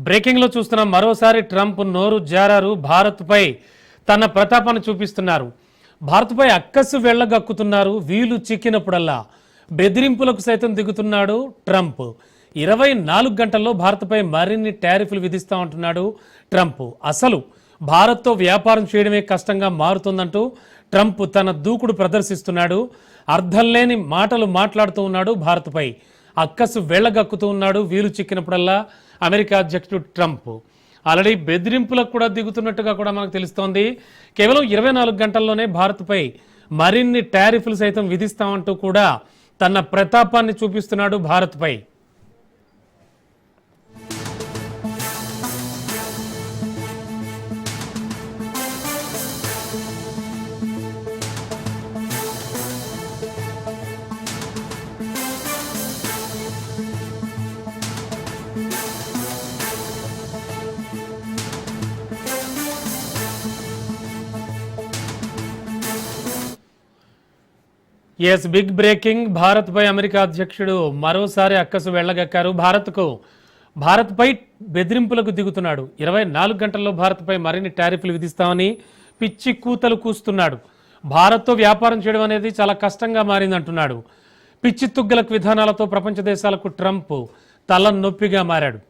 బ్రేకింగ్లో చూస్తున్న చూస్తున్నాం మరోసారి ట్రంప్ నోరు జారారు. భారత్పై తన ప్రతాపాన్ని చూపిస్తున్నారు. భారత్పై అక్కసు వెళ్ళగక్కుతున్నారు. వీలు చిక్కినప్పుడల్లా బెదిరింపులకు సైతం దిగుతున్నాడు ట్రంప్. ఇరవై నాలుగు గంటల్లో భారత్పై మరిన్ని ట్యారిఫ్లు విధిస్తామంటున్నాడు ట్రంప్. అసలు భారత్తో వ్యాపారం చేయడమే కష్టంగా మారుతుందంటూ ట్రంప్ తన దూకుడు ప్రదర్శిస్తున్నాడు. అర్థం లేని మాటలు మాట్లాడుతూ ఉన్నాడు భారత్పై. అక్కసు వెళ్ళగక్కుతూ ఉన్నాడు. వీలు చిక్కినప్పుడల్లా అమెరికా అధ్యక్షుడు ట్రంప్. ఆల్రెడీ బెదిరింపులకు కూడా దిగుతున్నట్టుగా కూడా మనకు తెలుస్తోంది. కేవలం ఇరవై నాలుగు గంటల్లోనే భారత్పై మరిన్ని టారిఫ్లు సైతం విధిస్తామంటూ కూడా తన ప్రతాపాన్ని చూపిస్తున్నాడు భారత్పై. ఎస్ బిగ్ బ్రేకింగ్ భారత్పై అమెరికా అధ్యక్షుడు మరోసారి అక్కసు వెళ్ళగక్కారు. భారత్కు భారత్పై బెదిరింపులకు దిగుతున్నాడు. ఇరవై నాలుగు గంటల్లో భారత్పై మరిన్ని టారిఫ్లు విధిస్తామని పిచ్చి కూతలు కూస్తున్నాడు. భారత్తో వ్యాపారం చేయడం అనేది చాలా కష్టంగా మారిందంటున్నాడు పిచ్చి తుగ్గలకు విధానాలతో ప్రపంచ దేశాలకు ట్రంప్ తల నొప్పిగా మారాడు.